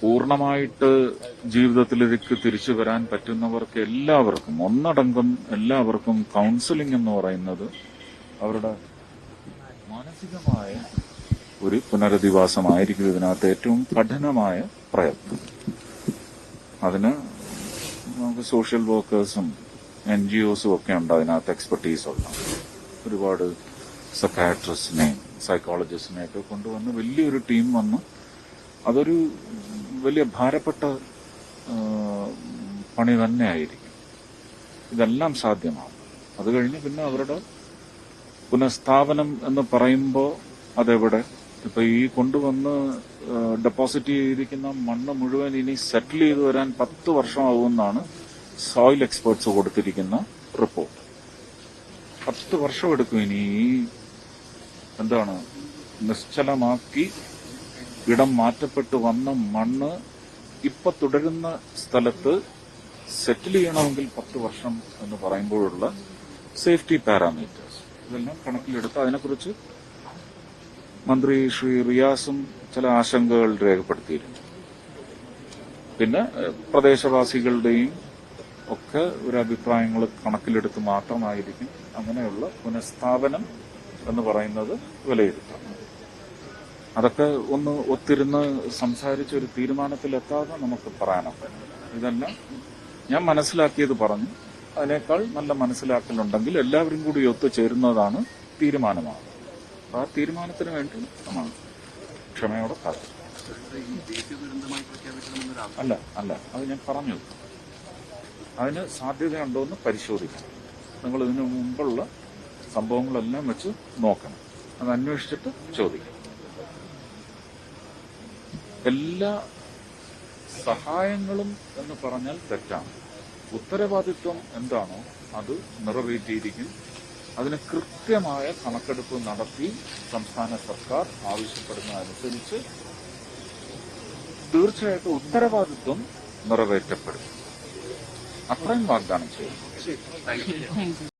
പൂർണമായിട്ട് ജീവിതത്തിലേക്ക് തിരിച്ചു വരാൻ പറ്റുന്നവർക്ക് എല്ലാവർക്കും ഒന്നടങ്കം എല്ലാവർക്കും കൗൺസിലിംഗ് എന്ന് പറയുന്നത് അവരുടെ മാനസികമായ ഒരു പുനരധിവാസമായിരിക്കും ഇതിനകത്ത് ഏറ്റവും കഠിനമായ പ്രയത്നം. അതിന് നമുക്ക് സോഷ്യൽ വർക്കേഴ്സും എൻ ജി ഒസും ഒക്കെ ഉണ്ട് അതിനകത്ത് എക്സ്പെർട്ടീസ് ഉള്ള. ഒരുപാട് സക്കാട്രിസ്റ്റിനെയും സൈക്കോളജിസ്റ്റിനെയും ഒക്കെ കൊണ്ടുവന്ന് വലിയൊരു ടീം വന്ന് അതൊരു വലിയ ഭാരപ്പെട്ട പണി തന്നെ ആയിരിക്കും. ഇതെല്ലാം സാധ്യമാണ്. അത് കഴിഞ്ഞ് പിന്നെ അവരുടെ പുനഃസ്ഥാപനം എന്ന് പറയുമ്പോൾ അതെവിടെ? ഇപ്പൊ ഈ കൊണ്ടുവന്ന് ഡെപ്പോസിറ്റ് ചെയ്തിരിക്കുന്ന മണ്ണ് മുഴുവൻ ഇനി സെറ്റിൽ ചെയ്തു വരാൻ പത്ത് വർഷമാകുമെന്നാണ് സോയിൽ എക്സ്പേർട്സ് കൊടുത്തിരിക്കുന്ന റിപ്പോർട്ട് പത്ത് വർഷം എടുക്കും ഇനി എന്താണ് നിശ്ചലമാക്കി ഇടം മാറ്റപ്പെട്ട് വന്ന മണ്ണ് ഇപ്പൊ തുടരുന്ന സ്ഥലത്ത് സെറ്റിൽ ചെയ്യണമെങ്കിൽ പത്ത് വർഷം എന്ന് പറയുമ്പോഴുള്ള സേഫ്റ്റി പാരാമീറ്റേഴ്സ് ഇതെല്ലാം കണക്കിലെടുത്ത് അതിനെക്കുറിച്ച് മന്ത്രി ശ്രീ റിയാസും ചില ആശങ്കകൾ രേഖപ്പെടുത്തിയിരുന്നു പിന്നെ പ്രദേശവാസികളുടെയും ഒക്കെ ഒരു അഭിപ്രായങ്ങൾ കണക്കിലെടുത്ത് മാത്രമായിരിക്കും അങ്ങനെയുള്ള പുനഃസ്ഥാപനം എന്ന് പറയുന്നത് വിലയിരുത്താം അതൊക്കെ ഒന്ന് ഒത്തിരുന്ന് സംസാരിച്ച് ഒരു തീരുമാനത്തിലെത്താതെ നമുക്ക് പറയാനൊക്കെ ഇതെല്ലാം. ഞാൻ മനസ്സിലാക്കിയത് പറഞ്ഞു. അതിനേക്കാൾ നല്ല മനസ്സിലാക്കലുണ്ടെങ്കിൽ എല്ലാവരും കൂടി ഒത്തുചേരുന്നതാണ് തീരുമാനമാണ് ആ തീരുമാനത്തിന് വേണ്ടി നമ്മൾ ക്ഷമയോടെ കാത്തു അല്ല അല്ല. അത് ഞാൻ പറഞ്ഞു. അതിന് സാധ്യതയുണ്ടോ എന്ന് പരിശോധിക്കണം. നിങ്ങൾ ഇതിനു മുമ്പുള്ള സംഭവങ്ങളെല്ലാം വെച്ച് നോക്കണം. അത് അന്വേഷിച്ചിട്ട് ചോദിക്കണം. എല്ലാ സഹായങ്ങളും എന്ന് പറഞ്ഞാൽ തെറ്റാണ്. ഉത്തരവാദിത്വം എന്താണോ അത് നിറവേറ്റിയിരിക്കും. അതിന് കൃത്യമായ കണക്കെടുപ്പ് നടത്തി സംസ്ഥാന സർക്കാർ ആവശ്യപ്പെടുന്നതനുസരിച്ച് തീർച്ചയായിട്ടും ഉത്തരവാദിത്വം നിറവേറ്റപ്പെടും. അത്രയും വാഗ്ദാനം ചെയ്യും